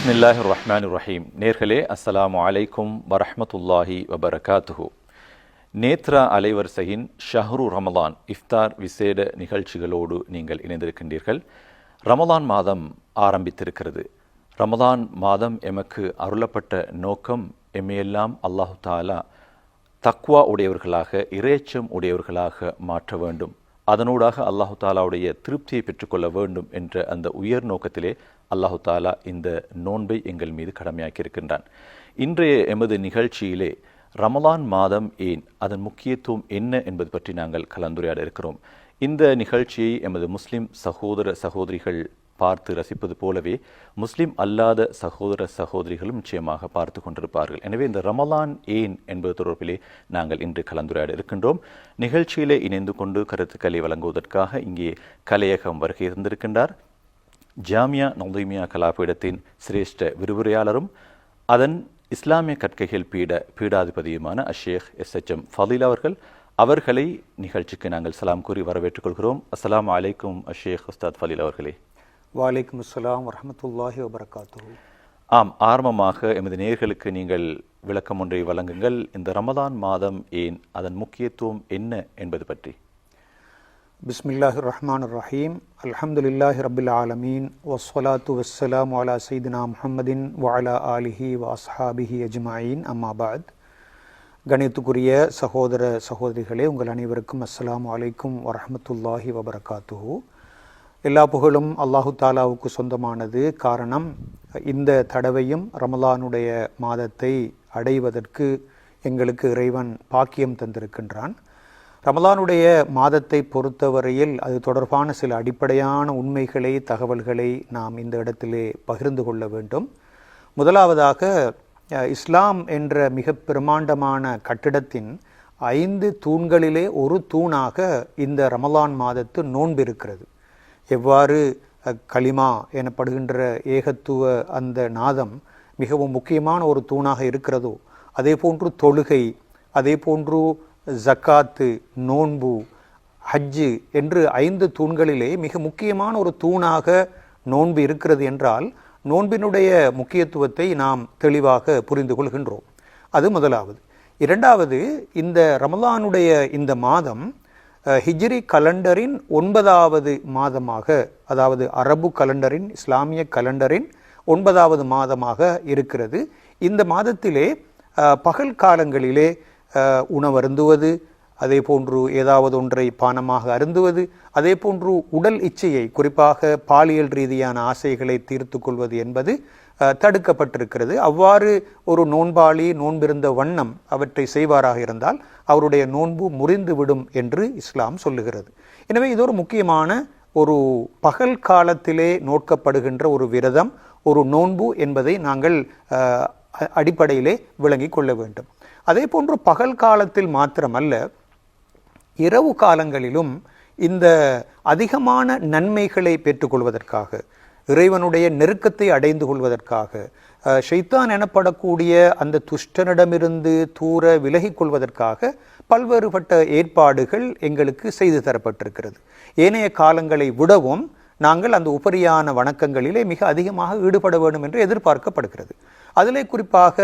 பிஸ்மில்லாஹிர் ரஹ்மான் ரஹீம் நேர்களே அஸ்ஸலாமு அலைக்கும் வரஹ்மத்துல்லாஹி வபரகாத்துஹு. நேத்ரா அலைவரிசையின் ஷஹ்ரு ரமலான் இஃப்தார் விசேட நிகழ்ச்சிகளோடு நீங்கள் இணைந்திருக்கின்றீர்கள். ரமலான் மாதம் ஆரம்பித்திருக்கிறது. ரமலான் மாதம் எமக்கு அருளப்பட்ட நோக்கம் எம்மையெல்லாம் அல்லாஹு தாலா தக்வா உடையவர்களாக இறைச்சம் உடையவர்களாக மாற்ற வேண்டும். அதனூடாக அல்லாஹு தாலாவுடைய திருப்தியை பெற்றுக்கொள்ள வேண்டும் என்ற அந்த உயர் நோக்கத்திலே அல்லாஹு தாலா இந்த நோன்பை எங்கள் மீது கடமையாக்கி இருக்கின்றான் இன்றைய எமது நிகழ்ச்சியிலே ரமலான் மாதம் ஏன் அதன் முக்கியத்துவம் என்ன என்பது பற்றி நாங்கள் கலந்துரையாட இருக்கிறோம். இந்த நிகழ்ச்சியை எமது முஸ்லிம் சகோதர சகோதரிகள் பார்த்து ரசிப்பது போலவே முஸ்லிம் அல்லாத சகோதர சகோதரிகளும் நிச்சயமாக பார்த்து கொண்டிருப்பார்கள். எனவே இந்த ரமலான் ஏன் என்பது தொடர்பிலே நாங்கள் இன்று கலந்துரையாட இருக்கின்றோம். நிகழ்ச்சியிலே இணைந்து கொண்டு கருத்துக்களை வழங்குவதற்காக இங்கே கலையகம் வருகை இருந்திருக்கின்றார் ஜாமியா நொதைமியா கலாபீடத்தின் சிரேஷ்ட விரிவுரையாளரும் அதன் இஸ்லாமிய கற்கைகள் பீட பீடாதிபதியுமான Ashsheikh S H M Faleel அவர்கள் அவர்களை நிகழ்ச்சிக்கு நாங்கள் சலாம் கூறி வரவேற்றுக் கொள்கிறோம். அஸ்லாம் அலைக்கும் அஷேக் உஸ்தாத் ஃபலீல் அவர்களே. வாலைக்கும் அஸ்ஸலாம் வரஹமத்துல்லாஹி வபரகாத்துஹு. ஆம் ஆரம்பமாக எமது நேர்களுக்கு நீங்கள் விளக்கம் ஒன்றை வழங்குங்கள். இந்த ரமதான் மாதம் ஏன் அதன் முக்கியத்துவம் என்ன என்பது பற்றி. பிஸ்மில்லாஹிர் ரஹ்மான் ரஹீம். அல்ஹம்துலில்லாஹி ரபில் ஆலமீன். வஸ்ஸலாத்து வஸ்ஸலாம் அலா சைதினா முஹம்மதின் வஅலா ஆலிஹி வ அஸ்ஹாபிஹி அஜ்மாயின். அம்மாபாத் கணித்துக்குரிய சகோதர சகோதரிகளே உங்கள் அனைவருக்கும் அஸ்ஸலாமு அலைக்கும் வரஹமத்துல்லாஹி வபரகாத்துஹு. எல்லா புகழும் அல்லாஹு தாலாவுக்கு சொந்தமானது. காரணம் இந்த தடவையும் ரமலானுடைய மாதத்தை அடைவதற்கு எங்களுக்கு இறைவன் பாக்கியம் தந்திருக்கின்றான். ரமலானுடைய மாதத்தை பொறுத்தவரையில் அது தொடர்பான சில அடிப்படையான உண்மைகளை தகவல்களை நாம் இந்த இடத்திலே பகிர்ந்து கொள்ள வேண்டும். முதலாவதாக இஸ்லாம் என்ற மிக பிரமாண்டமான கட்டிடத்தின் ஐந்து தூண்களிலே ஒரு தூணாக இந்த ரமலான் மாதத்து நோன்பு இருக்கிறது எவ்வாறு களிமா எனப்படுகின்ற ஏகத்துவ அந்த நாதம் மிகவும் முக்கியமான ஒரு தூணாக இருக்கிறதோ அதே போன்று தொழுகை அதே போன்று ஜக்காத்து நோன்பு ஹஜ்ஜு என்று ஐந்து தூண்களிலே மிக முக்கியமான ஒரு தூணாக நோன்பு இருக்கிறது என்றால் நோன்பினுடைய முக்கியத்துவத்தை நாம் தெளிவாக புரிந்து கொள்கின்றோம். அது முதலாவது. இரண்டாவது இந்த ரமலானுடைய இந்த மாதம் ஹிஜ்ரி கலண்டரின் ஒன்பதாவது மாதமாக அதாவது அரபு கலண்டரின் இஸ்லாமிய கலண்டரின் ஒன்பதாவது மாதமாக இருக்கிறது. இந்த மாதத்திலே பகல் காலங்களிலே உணவருந்துவது அதே போன்று ஏதாவது ஒன்றை பானமாக அருந்துவது அதே போன்று உடல் இச்சையை குறிப்பாக பாலியல் ரீதியான ஆசைகளை தீர்த்து கொள்வது என்பது தடுக்கப்பட்டிருக்கிறது. அவ்வாறு ஒரு நோன்பாளி நோன்பிருந்த வண்ணம் அவற்றை செய்வாராக இருந்தால் அவருடைய நோன்பு முறிந்துவிடும் என்று இஸ்லாம் சொல்லுகிறது. எனவே இது ஒரு முக்கியமான ஒரு பகல் காலத்திலே நோக்கப்படுகின்ற ஒரு விரதம் ஒரு நோன்பு என்பதை நாங்கள் அடிப்படையிலே விளங்கி கொள்ள வேண்டும். அதே போன்று பகல் காலத்தில் மாத்திரமல்ல இரவு காலங்களிலும் இந்த அதிகமான நன்மைகளை பெற்றுக்கொள்வதற்காக இறைவனுடைய நெருக்கத்தை அடைந்து கொள்வதற்காக ஷைத்தான் எனப்படக்கூடிய அந்த துஷ்டனிடமிருந்து தூர விலகிக் கொள்வதற்காக பல்வேறுபட்ட ஏற்பாடுகள் எங்களுக்கு செய்து தரப்பட்டிருக்கிறது. ஏனைய காலங்களை விடவும் நாங்கள் அந்த உபரியான வணக்கங்களிலே மிக அதிகமாக ஈடுபட வேண்டும் என்று எதிர்பார்க்கப்படுகிறது. அதிலே குறிப்பாக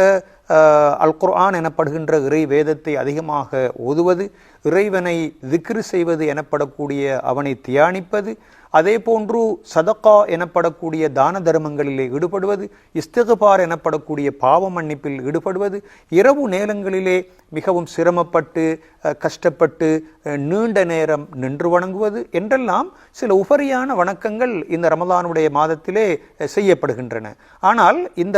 அல் குர்ஆன் எனப்படுகின்ற இறை வேதத்தை அதிகமாக ஓதுவது இறைவனை திக்ரு செய்வது எனப்படக்கூடிய அவனை தியானிப்பது அதே போன்று சதக்கா எனப்படக்கூடிய தான தர்மங்களிலே ஈடுபடுவது இஸ்திகபார் எனப்படக்கூடிய பாவ மன்னிப்பில் ஈடுபடுவது இரவு நேரங்களிலே மிகவும் சிரமப்பட்டு கஷ்டப்பட்டு நீண்ட நேரம் நின்று வணங்குவது என்றெல்லாம் சில உபரியான வணக்கங்கள் இந்த ரமலானுடைய மாதத்திலே செய்யப்படுகின்றன. ஆனால் இந்த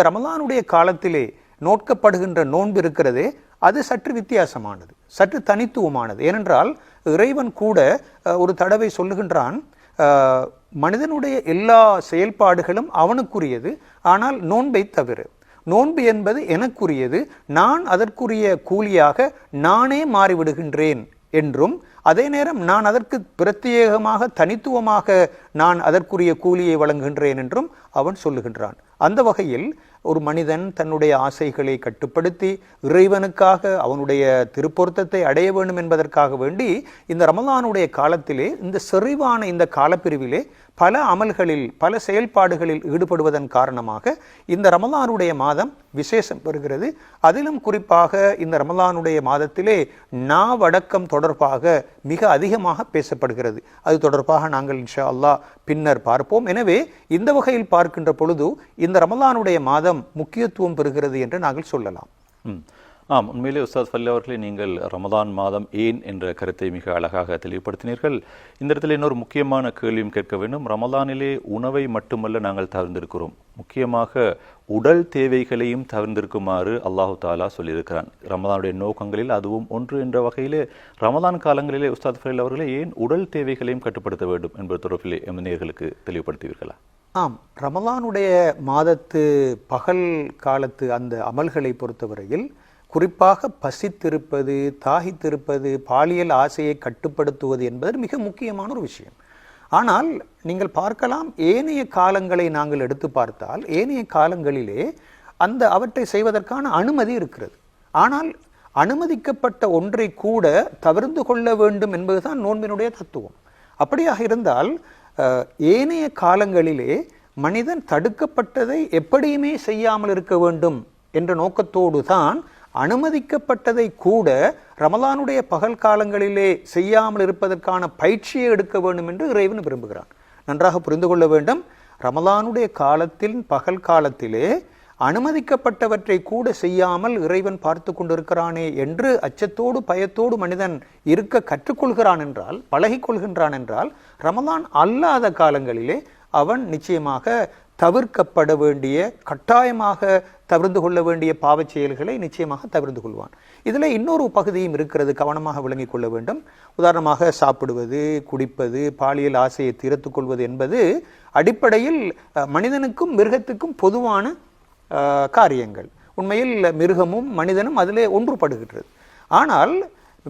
இன்றைய காலத்திலே நோட்கப்படுகின்ற நோன்பு இருக்கிறதே அது சற்று வித்தியாசமானது சற்று தனித்துவமானது. ஏனென்றால் இறைவன் கூட ஒரு தடவை சொல்லுகின்றான் மனிதனுடைய எல்லா செயல்பாடுகளும் அவனுக்குரியது ஆனால் நோன்பை தவிர. நோன்பு என்பது எனக்குரியது நான் அதற்குரிய கூலியாக நானே மாறிவிடுகின்றேன் என்றும் அதே நேரம் நான் அதற்கு பிரத்யேகமாக தனித்துவமாக நான் அதற்குரிய கூலியை வழங்குகின்றேன் என்றும் அவன் சொல்லுகின்றான். அந்த வகையில் ஒரு மனிதன் தன்னுடைய ஆசைகளை கட்டுப்படுத்தி இறைவனுக்காக அவனுடைய திருப்பொருத்தத்தை அடைய வேண்டும் என்பதற்காக வேண்டி இந்த ரமலானுடைய காலத்திலே இந்த செறிவான இந்த காலப்பிரிவிலே பல அமல்களில் பல செயல்பாடுகளில் ஈடுபடுவதன் காரணமாக இந்த ரமலானுடைய மாதம் விசேஷம் பெறுகிறது. அதிலும் குறிப்பாக இந்த ரமலானுடைய மாதத்திலே நாவடக்கம் தொடர்பாக மிக அதிகமாக பேசப்படுகிறது. அது தொடர்பாக நாங்கள் இன்ஷா அல்லாஹ் பின்னர் பார்ப்போம். எனவே இந்த வகையில் பார்க்கின்ற பொழுது இந்த ரமலானுடைய மாதம் முக்கியத்துவம் பெறுகிறது என்று நாங்கள் சொல்லலாம். ம். ஆம் உண்மையிலே உஸ்தாத் ஃபல்லி அவர்களே நீங்கள் ரமதான் மாதம் ஏன் என்ற கருத்தை மிக அழகாக தெளிவுபடுத்தினீர்கள். இந்த இடத்துல இன்னொரு முக்கியமான கேள்வியும் கேட்க வேண்டும். ரமதானிலே உணவை மட்டுமல்ல நாங்கள் தவிர்ந்திருக்கிறோம். முக்கியமாக உடல் தேவைகளையும் தவிர்ந்திருக்குமாறு அல்லாஹு தாலா சொல்லியிருக்கிறான். ரமதானுடைய நோக்கங்களில் அதுவும் ஒன்று என்ற வகையிலே ரமதான் காலங்களிலே உஸ்தாத் ஃபல்லி அவர்களே ஏன் உடல் தேவைகளையும் கட்டுப்படுத்த வேண்டும் என்பது தொடர்பிலே எம் நேர்களுக்கு தெளிவுபடுத்துவீர்களா? ஆம் ரமலானுடைய மாதத்து பகல் காலத்து அந்த அமல்களை பொறுத்தவரையில் குறிப்பாக பசித்திருப்பது தாகித்திருப்பது பாலியல் ஆசையை கட்டுப்படுத்துவது என்பது மிக முக்கியமான ஒரு விஷயம். ஆனால் நீங்கள் பார்க்கலாம் ஏனைய காலங்களை நாங்கள் எடுத்து பார்த்தால் ஏனைய காலங்களிலே அந்த அவற்றை செய்வதற்கான அனுமதி இருக்கிறது. ஆனால் அனுமதிக்கப்பட்ட ஒன்றை கூட தவிர்த்து கொள்ள வேண்டும் என்பதுதான் நோன்பினுடைய தத்துவம். அப்படியாக இருந்தால் ஏனைய காலங்களிலே மனிதன் தடுக்கப்பட்டதை எப்படியுமே செய்யாமல் இருக்க வேண்டும் என்ற நோக்கத்தோடு தான் அனுமதிக்கப்பட்டதை கூட ரமலானுடைய பகல் காலங்களிலே செய்யாமல் இருப்பதற்கான பயிற்சியை எடுக்க வேண்டும் என்று இறைவன் விரும்புகிறான். நன்றாக புரிந்து கொள்ள வேண்டும். ரமலானுடைய காலத்தில் பகல் காலத்திலே அனுமதிக்கப்பட்டவற்றை கூட செய்யாமல் இறைவன் பார்த்து கொண்டிருக்கிறானே என்று அச்சத்தோடு பயத்தோடு மனிதன் இருக்க கற்றுக்கொள்கிறான் என்றால் பழகிக்கொள்கின்றான் என்றால் ரமலான் அல்லாத காலங்களிலே அவன் நிச்சயமாக தவிர்க்கப்பட வேண்டிய கட்டாயமாக தவிர்த்து கொள்ள வேண்டிய பாவச் செயல்களை நிச்சயமாக தவிர்த்து கொள்வான். இதில் இன்னொரு பகுதியும் இருக்கிறது கவனமாக விளங்கிக் கொள்ள வேண்டும். உதாரணமாக சாப்பிடுவது குடிப்பது பாலியல் ஆசையை தீர்த்து கொள்வது என்பது அடிப்படையில் மனிதனுக்கும் மிருகத்துக்கும் பொதுவான காரியங்கள். உண்மையில் மிருகமும் மனிதனும் அதிலே ஒன்றுபடுகின்றது. ஆனால்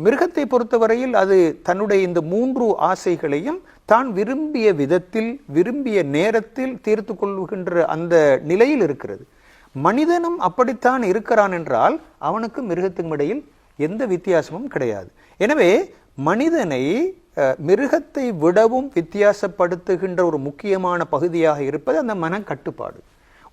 மிருகத்தை பொறுத்தவரையில் அது தன்னுடைய இந்த மூன்று ஆசைகளையும் தான் விரும்பிய விதத்தில் விரும்பிய நேரத்தில் தீர்த்து கொள்கின்ற அந்த நிலையில் இருக்கிறது. மனிதனும் அப்படித்தான் இருக்கிறான் என்றால் அவனுக்கும் மிருகத்துக்கும் இடையில் எந்த வித்தியாசமும் கிடையாது. எனவே மனிதனை மிருகத்தை விடவும் வித்தியாசப்படுத்துகின்ற ஒரு முக்கியமான பகுதியாக இருப்பது அந்த மன கட்டுப்பாடு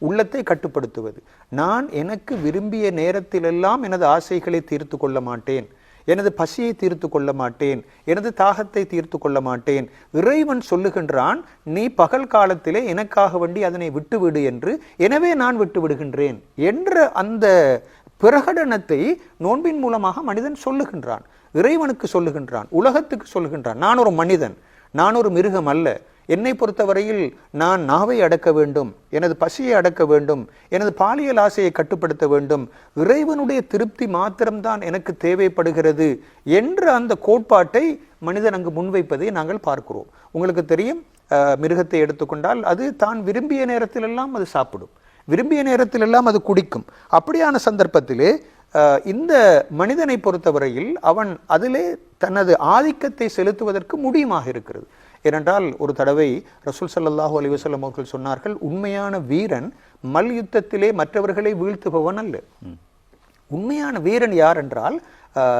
உள்ளத்தை கட்டுப்படுத்துவது. நான் எனக்கு விரும்பிய நேரத்திலெல்லாம் எனது ஆசைகளை தீர்த்து கொள்ள மாட்டேன். எனது பசியை தீர்த்து கொள்ள மாட்டேன் எனது தாகத்தை தீர்த்து கொள்ள மாட்டேன். இறைவன் சொல்லுகின்றான் நீ பகல் காலத்திலே எனக்காக வேண்டி அதனை விட்டுவிடு என்று எனவே நான் விட்டு விடுகின்றேன் என்ற அந்த பிரகடனத்தை நோன்பின் மூலமாக மனிதன் சொல்லுகின்றான். இறைவனுக்கு சொல்லுகின்றான் உலகத்துக்கு சொல்லுகின்றான். நான் ஒரு மனிதன் நான் ஒரு மிருகம் அல்ல என்னை பொறுத்தவரையில் நான் நாவை அடக்க வேண்டும் எனது பசியை அடக்க வேண்டும் எனது பாலியல் ஆசையை கட்டுப்படுத்த வேண்டும். இறைவனுடைய திருப்தி மாத்திரம்தான் எனக்கு தேவைப்படுகிறது என்ற அந்த கோட்பாட்டை மனிதன் அங்கு முன்வைப்பதை நாங்கள் பார்க்கிறோம். உங்களுக்கு தெரியும் மிருகத்தை எடுத்துக்கொண்டால் அது தான் விரும்பிய நேரத்திலெல்லாம் அது சாப்பிடும். விரும்பிய நேரத்திலெல்லாம் அது குடிக்கும். அப்படியான சந்தர்ப்பத்திலே இந்த மனிதனை பொறுத்தவரையில் அவன் அதிலே தனது ஆதிக்கத்தை செலுத்துவதற்கு முடியுமாக இருக்கிறது. ஏனென்றால் ஒரு தடவை ரசூல் சல்லாஹூ அலிவசல்லம் அவர்கள் சொன்னார்கள் உண்மையான வீரன் மல்யுத்தத்திலே மற்றவர்களை வீழ்த்துபவன் அல்ல. உண்மையான வீரன் யார் என்றால்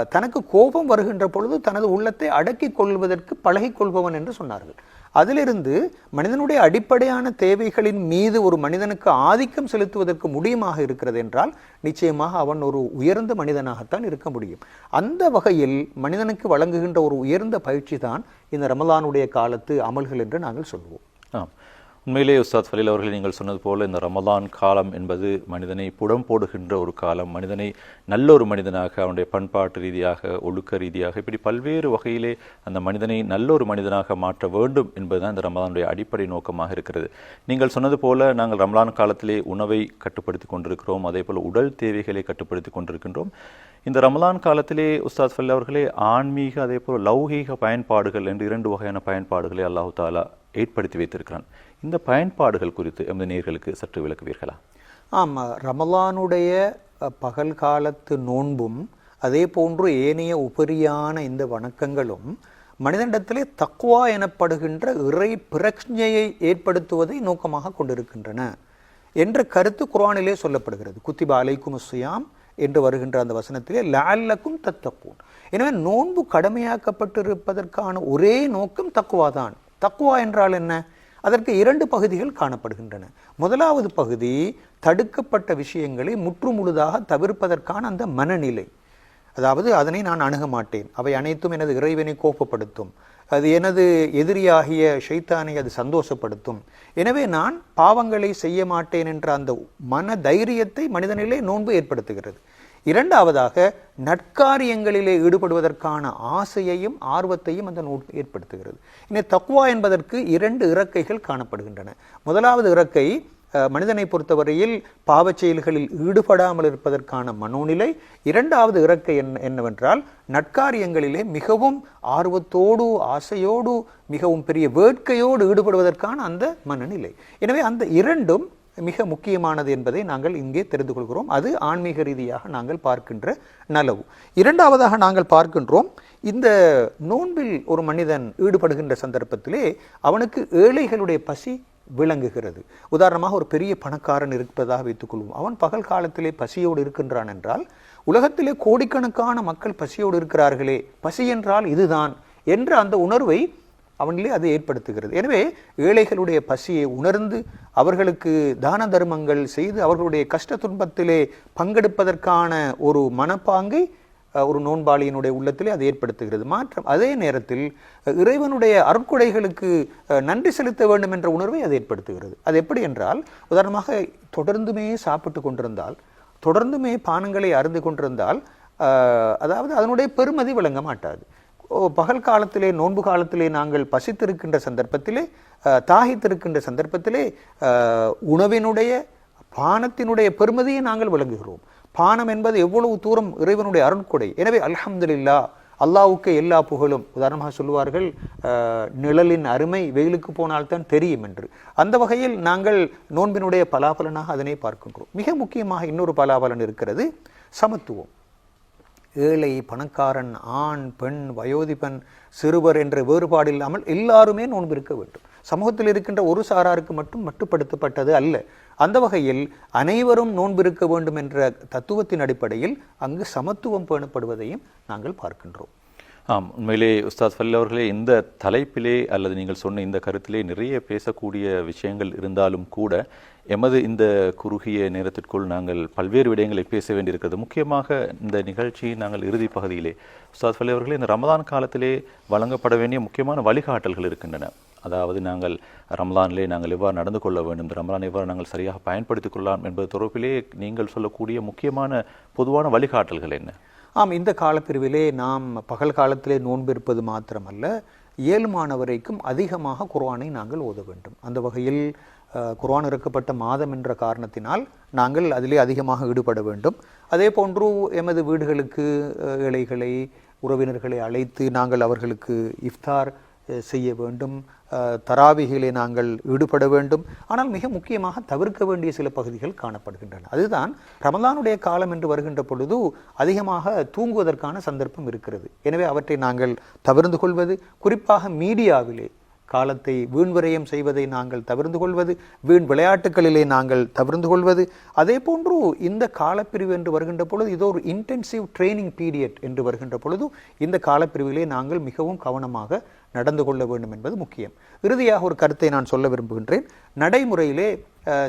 தனக்கு கோபம் வருகின்ற பொழுது தனது உள்ளத்தை அடக்கிக் கொள்வதற்கு பழகிக் கொள்பவன் என்று சொன்னார்கள். அதிலிருந்து மனிதனுடைய அடிப்படையான தேவைகளின் மீது ஒரு மனிதனுக்கு ஆதிக்கம் செலுத்துவதற்கு முடியுமாக இருக்கிறது என்றால் நிச்சயமாக அவன் ஒரு உயர்ந்த மனிதனாகத்தான் இருக்க முடியும். அந்த வகையில் மனிதனுக்கு வழங்குகின்ற ஒரு உயர்ந்த பயிற்சி தான் இந்த ரமலானுடைய காலத்து அமல்கள் என்று நாங்கள் சொல்வோம். ஆம். உண்மையிலே உஸ்தாத் ஃபலீல் அவர்கள் நீங்கள் சொன்னது போல இந்த ரமலான் காலம் என்பது மனிதனை புடம் போடுகின்ற ஒரு காலம் மனிதனை நல்ல ஒரு மனிதனாக அவனுடைய பண்பாட்டு ரீதியாக ஒழுக்க ரீதியாக இப்படி பல்வேறு வகையிலே அந்த மனிதனை நல்ல ஒரு மனிதனாக மாற்ற வேண்டும் என்பதுதான் இந்த ரமலானுடைய அடிப்படை நோக்கமாக இருக்கிறது. நீங்கள் சொன்னது போல நாங்கள் ரமலான் காலத்திலே உணவை கட்டுப்படுத்தி கொண்டிருக்கிறோம் அதே போல உடல் தேவைகளை கட்டுப்படுத்தி கொண்டிருக்கின்றோம். இந்த ரமலான் காலத்திலே உஸ்தாத் ஃபல்லி அவர்களே ஆன்மீக அதே போல் லௌகீக பயன்பாடுகள் என்று இரண்டு வகையான பயன்பாடுகளை அல்லாஹு தாலா ஏற்படுத்தி வைத்திருக்கிறான். இந்த பயன்பாடுகள் குறித்து எமது நேர்களுக்கு சற்று விளக்குவீர்களா? ஆமாம் ரமலானுடைய பகல் காலத்து நோன்பும் அதே போன்று ஏனைய உபரியான இந்த வணக்கங்களும் மனிதனிடத்திலே தக்குவா எனப்படுகின்ற இறை பிரக்ஞையை ஏற்படுத்துவதை நோக்கமாக கொண்டிருக்கின்றன என்ற கருத்து குரானிலே சொல்லப்படுகிறது. குத்திபா அலைக்கும் சுயாம் என்று வருகின்ற அந்த வசனத்திலே லால்லக்கும் தத்தக்கூன் எனவே நோன்பு கடமையாக்கப்பட்டிருப்பதற்கான ஒரே நோக்கம் தக்குவா தான் தக்குவா என்றால் என்ன? அதற்கு இரண்டு பகுதிகள் காணப்படுகின்றன. முதலாவது பகுதி தடுக்கப்பட்ட விஷயங்களை முற்றுமுழுதாக தவிர்ப்பதற்கான அந்த மனநிலை. அதாவது அதனை நான் அணுக மாட்டேன். அவை அனைத்தும் எனது இறைவனை கோபப்படுத்தும். அது எனது எதிரியாகிய ஷைத்தானை அது சந்தோஷப்படுத்தும். எனவே நான் பாவங்களை செய்ய மாட்டேன் என்ற அந்த மன தைரியத்தை மனிதனிலே நோன்பு ஏற்படுத்துகிறது. இரண்டாவதாக நற்காரியங்களிலே ஈடுபடுவதற்கான ஆசையையும் ஆர்வத்தையும் அந்த நூல் ஏற்படுத்துகிறது. இனி தக்குவா என்பதற்கு இரண்டு இறக்கைகள் காணப்படுகின்றன. முதலாவது இறக்கை மனிதனை பொறுத்தவரையில் பாவச் செயல்களில் ஈடுபடாமல் இருப்பதற்கான மனோநிலை. இரண்டாவது இறக்கை என்ன என்னவென்றால் நற்காரியங்களிலே மிகவும் ஆர்வத்தோடு ஆசையோடு மிகவும் பெரிய வேட்கையோடு ஈடுபடுவதற்கான அந்த மனநிலை. எனவே அந்த இரண்டும் மிக முக்கியமானது என்பதை நாங்கள் இங்கே தெரிந்து கொள்கிறோம் அது ஆன்மீக ரீதியாக நாங்கள் பார்க்கின்ற நலவு. இரண்டாவதாக நாங்கள் பார்க்கின்றோம் இந்த நோன்பில் ஒரு மனிதன் ஈடுபடுகின்ற சந்தர்ப்பத்திலே அவனுக்கு ஏழைகளுடைய பசி விளங்குகிறது. உதாரணமாக ஒரு பெரிய பணக்காரன் இருப்பதாக வைத்துக்கொள்வோம். அவன் பகல் காலத்திலே பசியோடு இருக்கின்றான் என்றால் உலகத்திலே கோடிக்கணக்கான மக்கள் பசியோடு இருக்கிறார்களே பசி என்றால் இதுதான் என்ற அந்த உணர்வை அவங்களே அது ஏற்படுத்துகிறது. எனவே ஏழைகளுடைய பசியை உணர்ந்து அவர்களுக்கு தான தர்மங்கள் செய்து அவர்களுடைய கஷ்ட துன்பத்திலே பங்கெடுப்பதற்கான ஒரு மனப்பாங்கை ஒரு நோன்பாளியினுடைய உள்ளத்திலே அது ஏற்படுத்துகிறது. மாற்றம் அதே நேரத்தில் இறைவனுடைய அருட்கொடைகளுக்கு நன்றி செலுத்த வேண்டும் என்ற உணர்வை அது ஏற்படுத்துகிறது. அது எப்படி என்றால் உதாரணமாக தொடர்ந்துமே சாப்பிட்டு கொண்டிருந்தால் தொடர்ந்துமே பானங்களை அருந்து கொண்டிருந்தால் அதாவது அதனுடைய பெருமதி விளங்க மாட்டாது. பகல் காலத்திலே நோன்பு காலத்திலே நாங்கள் பசித்திருக்கின்ற சந்தர்ப்பத்திலே தாகித்திருக்கின்ற சந்தர்ப்பத்திலே உணவினுடைய பானத்தினுடைய பெருமதியை நாங்கள் விளங்குகிறோம். பானம் என்பது எவ்வளவு தூரம் இறைவனுடைய அருண்கொடை எனவே அல்ஹம்துலில்லா அல்லாவுக்கு எல்லா புகழும். உதாரணமாக சொல்லுவார்கள் நிழலின் அருமை வெயிலுக்கு போனால்தான் தெரியும் என்று. அந்த வகையில் நாங்கள் நோன்பினுடைய பலாபலனாக அதனை பார்க்கின்றோம். மிக முக்கியமாக இன்னொரு பலாபலன் இருக்கிறது சமத்துவம். ஏழை பணக்காரன் ஆண் பெண் வயோதிபன் சிறுவர் என்ற வேறுபாடு இல்லாமல் எல்லாருமே நோன்பு இருக்க வேண்டும். சமூகத்தில் இருக்கின்ற ஒரு சாராருக்கு மட்டும் மட்டுப்படுத்தப்பட்டது அல்ல. அந்த வகையில் அனைவரும் நோன்பு இருக்க வேண்டும் என்ற தத்துவத்தின் அடிப்படையில் அங்கு சமத்துவம் பேணப்படுவதையும் நாங்கள் பார்க்கின்றோம். ஆம் உண்மையிலே உஸ்தாத் ஃபல் அவர்களே இந்த தலைப்பிலே அல்லது நீங்கள் சொன்ன இந்த கருத்திலே நிறைய பேசக்கூடிய விஷயங்கள் இருந்தாலும் கூட எமது இந்த குறுகிய நேரத்திற்குள் நாங்கள் பல்வேறு விடயங்களை பேச வேண்டியிருக்கிறது. முக்கியமாக இந்த நிகழ்ச்சி நாங்கள் இறுதி பகுதியிலே. உஸ்தாத் ஃபல் அவர்களே இந்த ரமதான் காலத்திலே வழங்கப்பட வேண்டிய முக்கியமான வழிகாட்டல்கள் இருக்கின்றன. அதாவது நாங்கள் ரமலானிலே நாங்கள் எவ்வாறு நடந்து கொள்ள வேண்டும் இந்த ரமலான் எவ்வாறு நாங்கள் சரியாக பயன்படுத்திக் கொள்ளலாம் என்பது தொடர்பிலே நீங்கள் சொல்லக்கூடிய முக்கியமான பொதுவான வழிகாட்டல்கள் என்ன? ஆம் இந்த காலப்பிரிவிலே நாம் பகல் காலத்திலே நோன்பு இருப்பது மாத்திரமல்ல ஏழுமானவரைக்கும் அதிகமாக குர்ஆனை நாங்கள் ஓத வேண்டும். அந்த வகையில் குர்ஆன் இறக்கப்பட்ட மாதம் என்ற காரணத்தினால் நாங்கள் அதிலே அதிகமாக ஈடுபட வேண்டும். அதே போன்று எமது வீடுகளுக்கு ஏழைகளை உறவினர்களை அழைத்து நாங்கள் அவர்களுக்கு இஃப்தார் செய்ய வேண்டும். தராவிகளை நாங்கள் ஈடுபட வேண்டும். ஆனால் மிக முக்கியமாக தவிர்க்க வேண்டிய சில பகுதிகள் காணப்படுகின்றன. அதுதான் ரமதானுடைய காலம் என்று வருகின்ற பொழுது அதிகமாக தூங்குவதற்கான சந்தர்ப்பம் இருக்கிறது. எனவே அவற்றை நாங்கள் தவிர்ந்து கொள்வது குறிப்பாக மீடியாவிலே காலத்தை வீண்விரயம் செய்வதை நாங்கள் தவிர்ந்து கொள்வது வீண் விளையாட்டுகளிலே நாங்கள் தவிர்ந்து கொள்வது. அதே போன்று இந்த காலப்பிரிவு என்று வருகின்ற பொழுது இதோ ஒரு இன்டென்சிவ் ட்ரைனிங் பீரியட் என்று வருகின்ற பொழுது இந்த காலப்பிரிவிலே நாங்கள் மிகவும் கவனமாக நடந்து கொள்ள வேண்டும் என்பது முக்கியம். இறுதியாக ஒரு கருத்தை நான் சொல்ல விரும்புகின்றேன். நடைமுறையிலே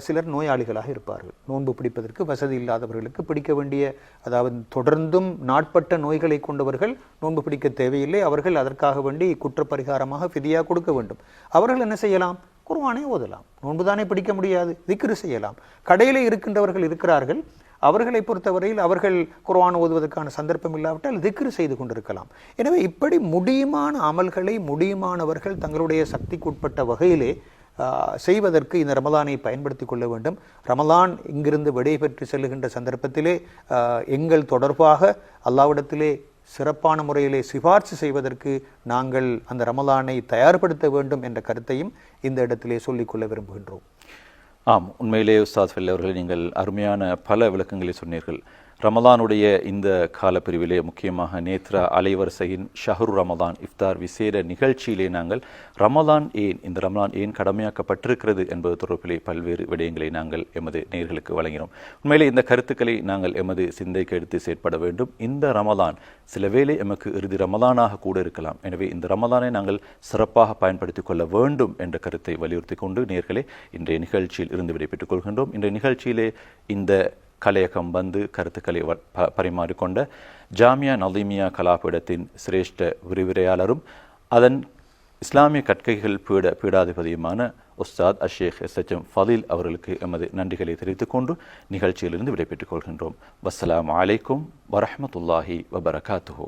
சிலர் நோயாளிகளாக இருப்பார்கள். நோன்பு பிடிப்பதற்கு வசதி இல்லாதவர்களுக்கு பிடிக்க வேண்டிய அதாவது தொடர்ந்தும் நாட்பட்ட நோய்களை கொண்டவர்கள் நோன்பு பிடிக்க தேவையில்லை. அவர்கள் அதற்காக வேண்டி குற்றப்பரிகாரமாக ஃபிதியா கொடுக்க வேண்டும். அவர்கள் என்ன செய்யலாம்? குர்ஆனை ஓதலாம். நோன்புதானே பிடிக்க முடியாது. திக்ரு செய்யலாம். கடையில் இருக்கின்றவர்கள் இருக்கிறார்கள். அவர்களை பொறுத்தவரையில் அவர்கள் குர்வான் ஓதுவதற்கான சந்தர்ப்பம் இல்லாவிட்டால் திக்ரு செய்து கொண்டிருக்கலாம். எனவே இப்படி முடியுமான அமல்களை முடியுமானவர்கள் தங்களுடைய சக்திக்குட்பட்ட வகையிலே செய்வதற்கு இந்த ரமலானை பயன்படுத்தி கொள்ள வேண்டும். ரமலான் இங்கிருந்து விடைபெற்று செல்லுகின்ற சந்தர்ப்பத்திலே எங்கள் தொடர்பாக அல்லாவிடத்திலே சிறப்பான முறையிலே சிபார்சு செய்வதற்கு நாங்கள் அந்த ரமலானை தயார்படுத்த வேண்டும் என்ற கருத்தையும் இந்த இடத்திலே சொல்லிக்கொள்ள விரும்புகின்றோம். ஆம் உண்மையிலே உஸ்தாத் ஃபெல்லி அவர்களே நீங்கள் அருமையான பல விளக்கங்களை சொன்னீர்கள். ரமலானுடைய இந்த காலப்பிரிவிலே முக்கியமாக நேத்ரா அலைவரிசையின் ஷஹரு ரமலான் இஃப்தார் விசேட நிகழ்ச்சியிலே நாங்கள் ரமலான் ஏன் இந்த ரமலான் ஏன் கடமையாக்கப்பட்டிருக்கிறது என்பது தொடர்பிலே பல்வேறு விடயங்களை நாங்கள் எமது நேர்களுக்கு வழங்கினோம். உண்மையிலே இந்த கருத்துக்களை நாங்கள் எமது சிந்தைக்கு எடுத்து செயற்பட வேண்டும். இந்த ரமலான் சில வேளை எமக்கு இறுதி ரமலானாக கூட இருக்கலாம். எனவே இந்த ரமலானை நாங்கள் சிறப்பாக பயன்படுத்திக் கொள்ள வேண்டும் என்ற கருத்தை வலியுறுத்தி கொண்டு நேர்களே இன்றைய நிகழ்ச்சியில் இருந்து விடைபெற்றுக் கொள்கின்றோம். இன்றைய நிகழ்ச்சியிலே இந்த கலையகம் வந்து கருத்துக்களை ப- பரிமாறிக்கொண்ட ஜாமியா நலீமியா கலாபீடத்தின் சிரேஷ்ட விரிவுரையாளரும் அதன் இஸ்லாமிய கற்கைகள் பீட பீடாதிபதியுமான Ustad Ashsheikh S H M Faleel அவர்களுக்கு எமது நன்றிகளை தெரிவித்துக் கொண்டு நிகழ்ச்சியிலிருந்து விடைபெற்றுக் கொள்கின்றோம். வஸ்ஸலாமு அலைக்கும் வரஹ்மத்துல்லாஹி வபரகாத்துஹோ.